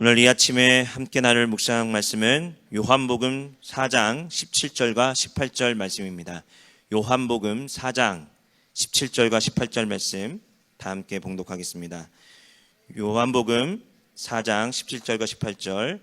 오늘 이 아침에 함께 나눌 묵상 말씀은 요한복음 4장 17절과 18절 말씀입니다. 요한복음 4장 17절과 18절 말씀 다 함께 봉독하겠습니다. 요한복음 4장 17절과 18절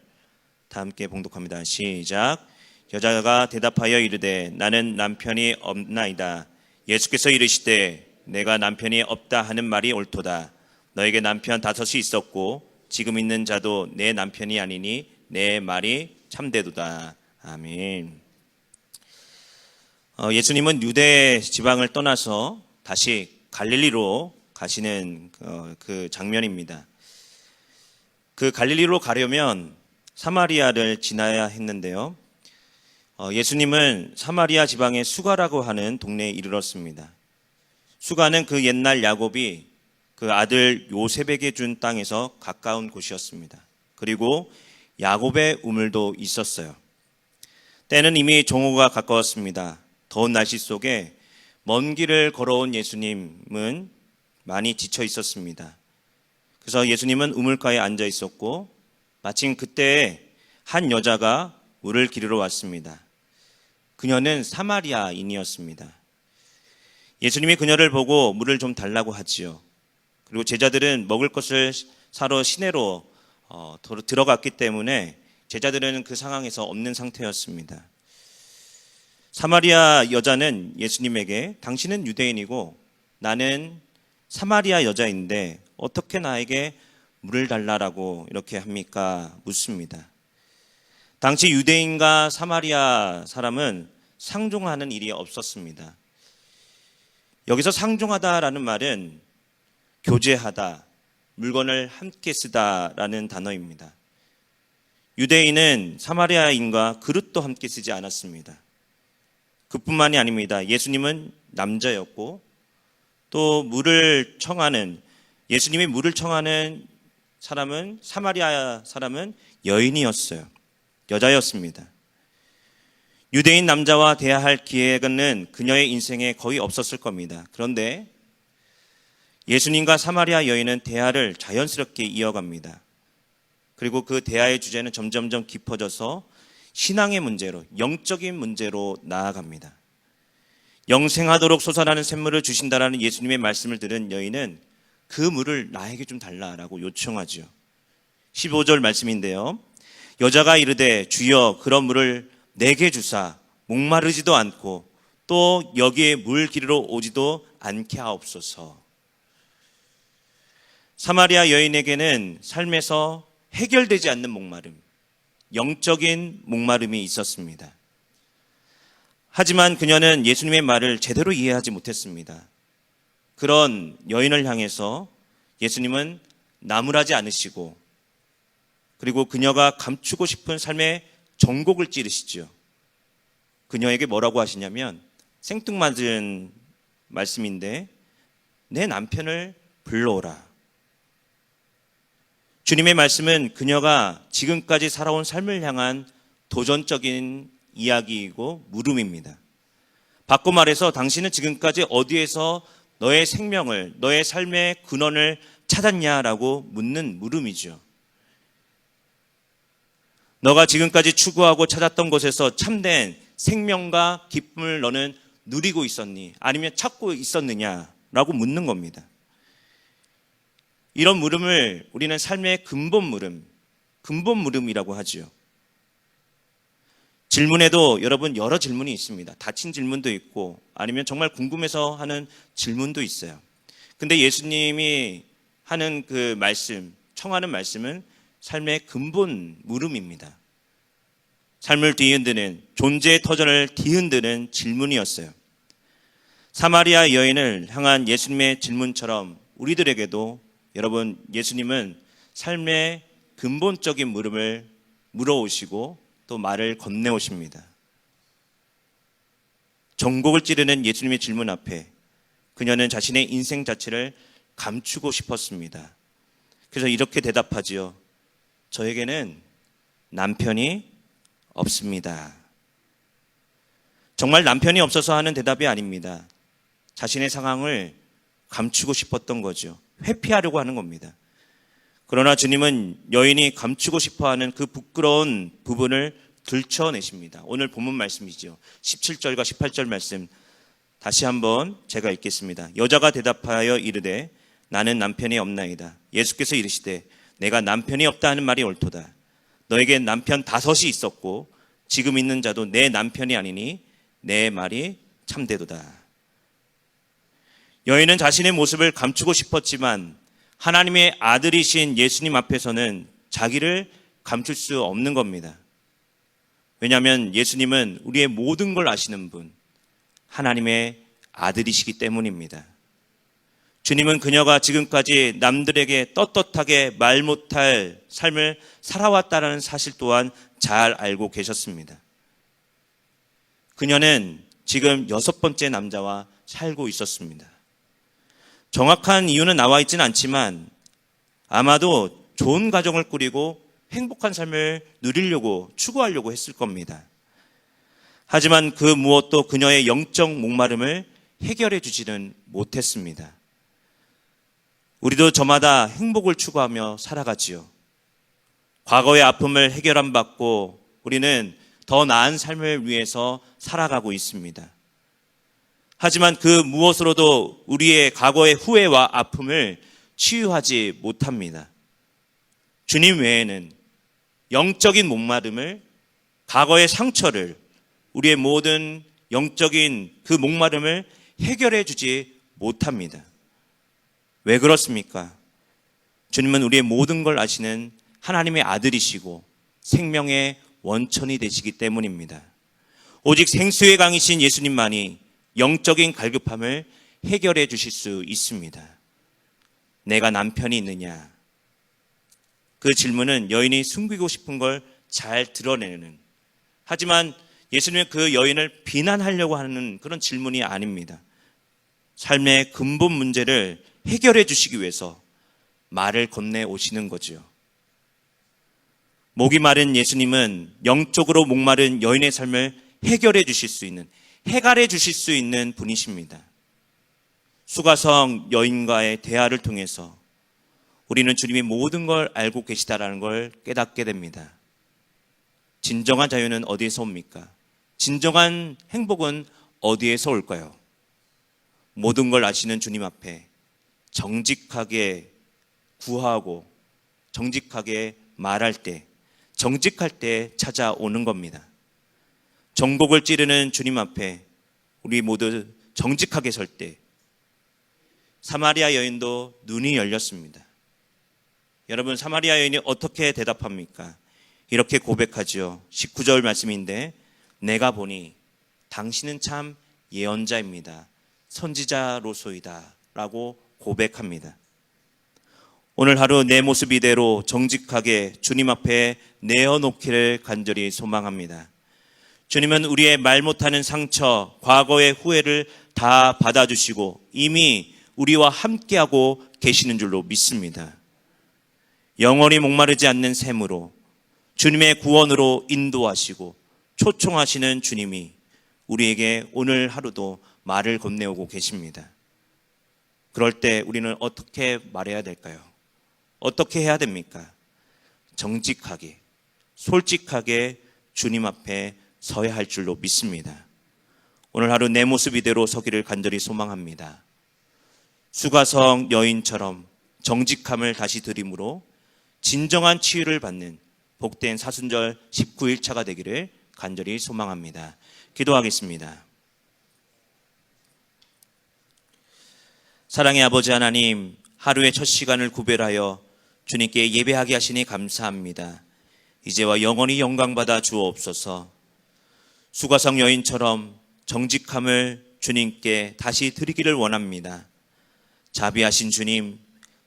다 함께 봉독합니다. 시작. 여자가 대답하여 이르되 나는 남편이 없나이다. 예수께서 이르시되 내가 남편이 없다 하는 말이 옳도다. 너에게 남편 다섯이 있었고 지금 있는 자도 내 남편이 아니니 내 말이 참되도다. 아멘. 어, 예수님은 유대 지방을 떠나서 다시 갈릴리로 가시는 어, 그 장면입니다. 그 갈릴리로 가려면 사마리아를 지나야 했는데요. 어, 예수님은 사마리아 지방의 수가라고 하는 동네에 이르렀습니다. 수가는 그 옛날 야곱이 그 아들 요셉에게 준 땅에서 가까운 곳이었습니다. 그리고 야곱의 우물도 있었어요. 때는 이미 정오가 가까웠습니다. 더운 날씨 속에 먼 길을 걸어온 예수님은 많이 지쳐 있었습니다. 그래서 예수님은 우물가에 앉아 있었고 마침 그때 한 여자가 물을 기르러 왔습니다. 그녀는 사마리아인이었습니다. 예수님이 그녀를 보고 물을 좀 달라고 하지요. 그리고 제자들은 먹을 것을 사러 시내로 어, 들어갔기 때문에 제자들은 그 상황에서 없는 상태였습니다. 사마리아 여자는 예수님에게 당신은 유대인이고 나는 사마리아 여자인데 어떻게 나에게 물을 달라라고 이렇게 합니까? 묻습니다. 당시 유대인과 사마리아 사람은 상종하는 일이 없었습니다. 여기서 상종하다라는 말은 교제하다, 물건을 함께 쓰다라는 단어입니다. 유대인은 사마리아인과 그릇도 함께 쓰지 않았습니다. 그뿐만이 아닙니다. 예수님은 남자였고 또 물을 청하는 예수님이 물을 청하는 사람은 사마리아 사람은 여인이었어요. 여자였습니다. 유대인 남자와 대화할 기회는 그녀의 인생에 거의 없었을 겁니다. 그런데 예수님과 사마리아 여인은 대화를 자연스럽게 이어갑니다. 그리고 그 대화의 주제는 점점점 깊어져서 신앙의 문제로, 영적인 문제로 나아갑니다. 영생하도록 솟아나는 샘물을 주신다라는 예수님의 말씀을 들은 여인은 그 물을 나에게 좀 달라라고 요청하죠. 15절 말씀인데요. 여자가 이르되 주여 그런 물을 내게 주사 목마르지도 않고 또 여기에 물 기르러 오지도 않게 하옵소서. 사마리아 여인에게는 삶에서 해결되지 않는 목마름, 영적인 목마름이 있었습니다. 하지만 그녀는 예수님의 말을 제대로 이해하지 못했습니다. 그런 여인을 향해서 예수님은 나무라지 않으시고 그리고 그녀가 감추고 싶은 삶의 정곡을 찌르시죠. 그녀에게 뭐라고 하시냐면 생뚱맞은 말씀인데 내 남편을 불러오라. 주님의 말씀은 그녀가 지금까지 살아온 삶을 향한 도전적인 이야기이고 물음입니다. 바꿔 말해서 당신은 지금까지 어디에서 너의 생명을, 너의 삶의 근원을 찾았냐라고 묻는 물음이죠. 너가 지금까지 추구하고 찾았던 곳에서 참된 생명과 기쁨을 너는 누리고 있었니? 아니면 찾고 있었느냐 라고 묻는 겁니다. 이런 물음을 우리는 삶의 근본 물음, 근본 물음이라고 하지요. 질문에도 여러분 여러 질문이 있습니다. 다친 질문도 있고 아니면 정말 궁금해서 하는 질문도 있어요. 근데 예수님이 하는 그 말씀, 청하는 말씀은 삶의 근본 물음입니다. 삶을 뒤흔드는 존재의 터전을 뒤흔드는 질문이었어요. 사마리아 여인을 향한 예수님의 질문처럼 우리들에게도 여러분 예수님은 삶의 근본적인 물음을 물어오시고 또 말을 건네오십니다. 정곡을 찌르는 예수님의 질문 앞에 그녀는 자신의 인생 자체를 감추고 싶었습니다. 그래서 이렇게 대답하지요. 저에게는 남편이 없습니다. 정말 남편이 없어서 하는 대답이 아닙니다. 자신의 상황을 감추고 싶었던 거죠. 회피하려고 하는 겁니다. 그러나 주님은 여인이 감추고 싶어 하는 그 부끄러운 부분을 들춰내십니다. 오늘 본문 말씀이죠. 17절과 18절 말씀 다시 한번 제가 읽겠습니다. 여자가 대답하여 이르되 나는 남편이 없나이다. 예수께서 이르시되 내가 남편이 없다 하는 말이 옳도다. 너에게 남편 다섯이 있었고 지금 있는 자도 내 남편이 아니니 내 말이 참되도다. 여인은 자신의 모습을 감추고 싶었지만 하나님의 아들이신 예수님 앞에서는 자기를 감출 수 없는 겁니다. 왜냐하면 예수님은 우리의 모든 걸 아시는 분, 하나님의 아들이시기 때문입니다. 주님은 그녀가 지금까지 남들에게 떳떳하게 말 못할 삶을 살아왔다는 사실 또한 잘 알고 계셨습니다. 그녀는 지금 여섯 번째 남자와 살고 있었습니다. 정확한 이유는 나와 있지는 않지만 아마도 좋은 가정을 꾸리고 행복한 삶을 누리려고 추구하려고 했을 겁니다. 하지만 그 무엇도 그녀의 영적 목마름을 해결해 주지는 못했습니다. 우리도 저마다 행복을 추구하며 살아가지요. 과거의 아픔을 해결 안 받고 우리는 더 나은 삶을 위해서 살아가고 있습니다. 하지만 그 무엇으로도 우리의 과거의 후회와 아픔을 치유하지 못합니다. 주님 외에는 영적인 목마름을, 과거의 상처를, 우리의 모든 영적인 그 목마름을 해결해 주지 못합니다. 왜 그렇습니까? 주님은 우리의 모든 걸 아시는 하나님의 아들이시고 생명의 원천이 되시기 때문입니다. 오직 생수의 강이신 예수님만이 영적인 갈급함을 해결해 주실 수 있습니다. 내가 남편이 있느냐? 그 질문은 여인이 숨기고 싶은 걸 잘 드러내는 하지만 예수님은 그 여인을 비난하려고 하는 그런 질문이 아닙니다. 삶의 근본 문제를 해결해 주시기 위해서 말을 건네 오시는 거죠. 목이 마른 예수님은 영적으로 목마른 여인의 삶을 해결해 주실 수 있는, 해갈해 주실 수 있는 분이십니다. 수가성 여인과의 대화를 통해서 우리는 주님이 모든 걸 알고 계시다라는 걸 깨닫게 됩니다. 진정한 자유는 어디에서 옵니까? 진정한 행복은 어디에서 올까요? 모든 걸 아시는 주님 앞에 정직하게 구하고 정직하게 말할 때, 정직할 때 찾아오는 겁니다. 정복을 찌르는 주님 앞에 우리 모두 정직하게 설 때, 사마리아 여인도 눈이 열렸습니다. 여러분, 사마리아 여인이 어떻게 대답합니까? 이렇게 고백하지요. 19절 말씀인데, 내가 보니 당신은 참 예언자입니다. 선지자로소이다. 라고 고백합니다. 오늘 하루 내 모습 이대로 정직하게 주님 앞에 내어놓기를 간절히 소망합니다. 주님은 우리의 말 못하는 상처, 과거의 후회를 다 받아주시고 이미 우리와 함께하고 계시는 줄로 믿습니다. 영원히 목마르지 않는 샘으로 주님의 구원으로 인도하시고 초청하시는 주님이 우리에게 오늘 하루도 말을 건네오고 계십니다. 그럴 때 우리는 어떻게 말해야 될까요? 어떻게 해야 됩니까? 정직하게, 솔직하게 주님 앞에 서야 할 줄로 믿습니다. 오늘 하루 내 모습 이대로 서기를 간절히 소망합니다. 수가성 여인처럼 정직함을 다시 드림으로 진정한 치유를 받는 복된 사순절 19일차가 되기를 간절히 소망합니다. 기도하겠습니다. 사랑의 아버지 하나님, 하루의 첫 시간을 구별하여 주님께 예배하게 하시니 감사합니다. 이제와 영원히 영광받아 주옵소서. 수가성 여인처럼 정직함을 주님께 다시 드리기를 원합니다. 자비하신 주님,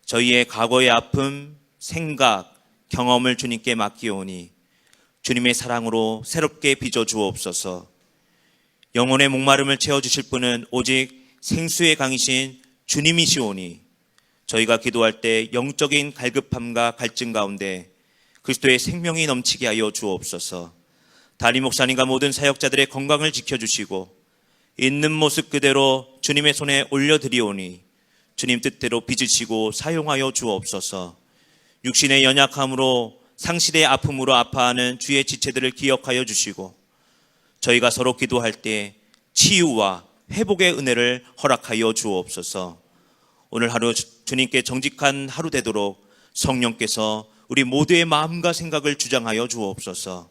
저희의 과거의 아픔, 생각, 경험을 주님께 맡기오니 주님의 사랑으로 새롭게 빚어 주옵소서. 영혼의 목마름을 채워 주실 분은 오직 생수의 강이신 주님이시오니 저희가 기도할 때 영적인 갈급함과 갈증 가운데 그리스도의 생명이 넘치게 하여 주옵소서. 다리 목사님과 모든 사역자들의 건강을 지켜주시고 있는 모습 그대로 주님의 손에 올려드리오니 주님 뜻대로 빚으시고 사용하여 주옵소서. 육신의 연약함으로 상실의 아픔으로 아파하는 주의 지체들을 기억하여 주시고 저희가 서로 기도할 때 치유와 회복의 은혜를 허락하여 주옵소서. 오늘 하루 주- 주님께 정직한 하루 되도록 성령께서 우리 모두의 마음과 생각을 주장하여 주옵소서.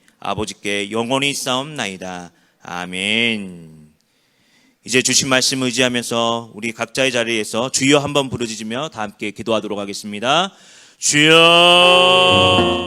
아버지께 영원히 싸움나이다. 아멘. 이제 주신 말씀 의지하면서 우리 각자의 자리에서 주여 한번 부르짖으며 다 함께 기도하도록 하겠습니다. 주여